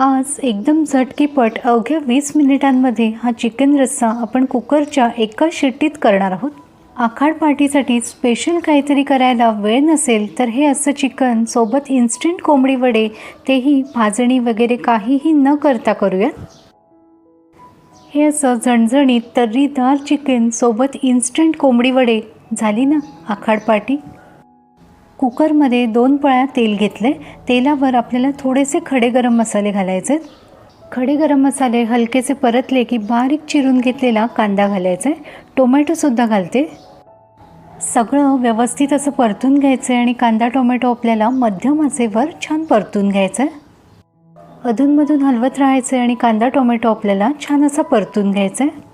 आज एकदम झटकीपट अवघ्या वीस मिनिटांमध्ये हा चिकन रस्सा आपण कुकरच्या एका शिट्टीत करणार आहोत. आखाड पार्टीसाठी स्पेशल काहीतरी करायला वेळ नसेल तर हे असं चिकन सोबत इन्स्टंट कोंबडी वडे तेही भाजणी वगैरे काहीही न करता करूयात. हे असं झणझणीत तर्रीदार चिकन सोबत इन्स्टंट कोंबडी वडे. झाली ना आखाड पार्टी? कुकरमध्ये दोन पळ्या तेल घेतले तेलावर आपल्याला थोडेसे खडे गरम मसाले घालायचे. खडे गरम मसाले हलकेसे परतले की बारीक चिरून घेतलेला कांदा घालायचा आहे. टोमॅटोसुद्धा घालते. सगळं व्यवस्थित असं परतून घ्यायचं आहे आणि कांदा टोमॅटो आपल्याला मध्यम आचेवर छान परतून घ्यायचं आहे अधूनमधून हलवत राहायचं आहे आणि कांदा टोमॅटो आपल्याला छान असा परतून घ्यायचा आहे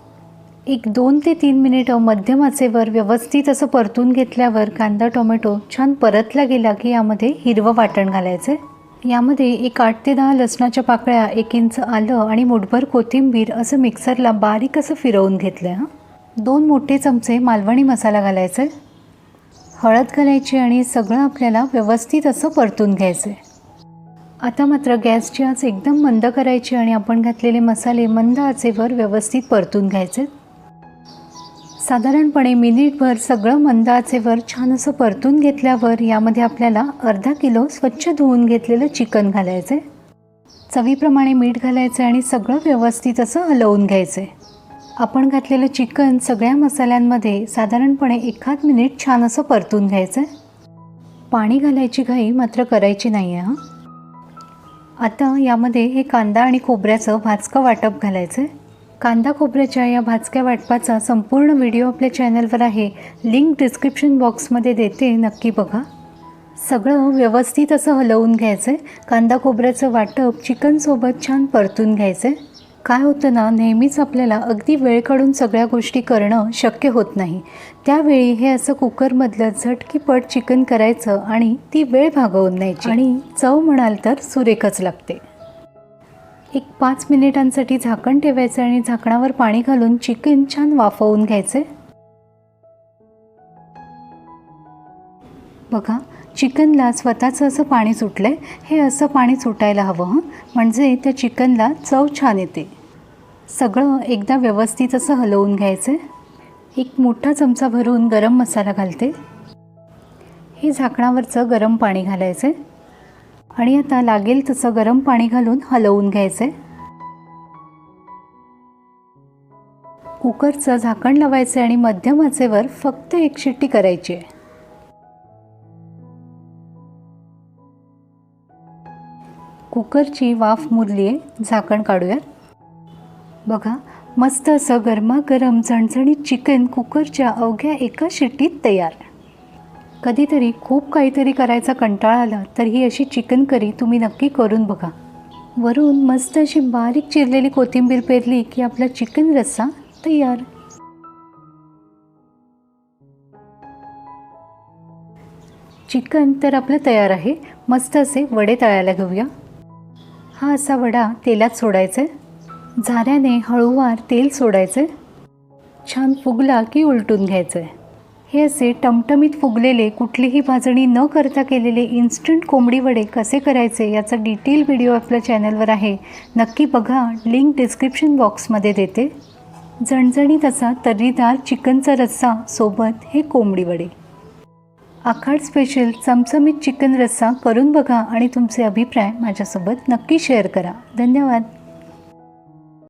एक दोन ते तीन मिनिटं मध्यम आचेवर व्यवस्थित असं परतून घेतल्यावर कांदा टोमॅटो छान परतला गेला की यामध्ये हिरवं वाटण घालायचं. आहे यामध्ये एक आठ ते दहा लसणाच्या पाकळ्या एक इंच आलं आणि मुठभर कोथिंबीर असं मिक्सरला बारीक असं फिरवून घेतलं हां. दोन मोठे चमचे मालवणी मसाला घालायचा. आहे हळद घालायची आणि सगळं आपल्याला व्यवस्थित असं परतून घ्यायचं. आहे आता मात्र गॅसची आच एकदम मंद करायची आणि आपण घातलेले मसाले मंद आचेवर व्यवस्थित परतून घ्यायचे. साधारणपणे मिनिटभर सगळं मंद आचेवर छान असं परतून घेतल्यावर यामध्ये आपल्याला अर्धा किलो स्वच्छ धुवून घेतलेलं चिकन घालायचं आहे चवीप्रमाणे मीठ घालायचं आणि सगळं व्यवस्थित असं हलवून घ्यायचं आहे आपण घातलेलं चिकन सगळ्या मसाल्यांमध्ये साधारणपणे एखाद मिनिट छान असं परतून घ्यायचं आहे पाणी घालायची घाई मात्र करायची नाही आहे हां. आता यामध्ये हे कांदा आणि खोबऱ्याचं भाजकं वाटप घालायचं आहे कांदा खोबऱ्याच्या या भाजक्या वाटपाचा संपूर्ण व्हिडिओ आपल्या चॅनलवर आहे. लिंक डिस्क्रिप्शन बॉक्समध्ये देते. नक्की बघा. सगळं व्यवस्थित असं हलवून घ्यायचं आहे कांदा खोबऱ्याचं वाटप चिकनसोबत छान परतून घ्यायचं आहे काय होतं ना नेहमीच आपल्याला अगदी वेळ काढून सगळ्या गोष्टी करणं शक्य होत नाही. त्यावेळी हे असं कुकरमधलं झटकीपट चिकन करायचं आणि ती वेळ भागवून न्यायची. आणि चव म्हणाल तर सुरेखच लागते. एक पाच मिनिटांसाठी झाकण ठेवायचं आणि झाकणावर पाणी घालून चिकन छान वाफवून घ्यायचे. बघा चिकनला स्वतःचं असं पाणी सुटलं आहे हे असं पाणी सुटायला हवं हं? म्हणजे त्या चिकनला चव छान येते. सगळं एकदा व्यवस्थित असं हलवून घ्यायचं. एक मोठा चमचा भरून गरम मसाला घालते. हे झाकणावरचं गरम पाणी घालायचं आणि आता लागेल तसं गरम पाणी घालून हलवून घ्यायचं. कुकरचं झाकण लावायचं आणि मध्यम आचेवर फक्त एक शिट्टी करायची. आहे कुकरची वाफ मुरली आहे झाकण काढूयात. बघा मस्त असं गरमागरम झणझणीत चिकन कुकरच्या अवघ्या एका शिट्टीत तयार. कधीतरी खूप काहीतरी करायचा कंटाळा आला तर ही अशी चिकन करी तुम्ही नक्की करून बघा. वरून मस्त अशी बारीक चिरलेली कोथिंबीर पेरली की आपला चिकन रस्सा तयार. चिकन तर आपलं तयार आहे मस्त असे वडे तळायला घेऊया. हा असा वडा तेलात सोडायचा आहे झाऱ्याने हळूवार तेल सोडायचं आहे छान फुगला की उलटून घ्यायचं आहे हे असे टमटमीत फुगलेले कुठलीही भाजणी न करता केलेले इन्स्टंट कोंबडी वडे कसे करायचे याचा डिटेल व्हिडिओ आपल्या चॅनलवर आहे. नक्की बघा लिंक डिस्क्रिप्शन बॉक्समध्ये देते. झणझणीत असा तर्रीदार चिकनचा रस्सा सोबत हे कोंबडी वडे. आखाड स्पेशल चमचमीत चिकन रस्सा करून बघा आणि तुमचे अभिप्राय माझ्यासोबत नक्की शेअर करा. धन्यवाद.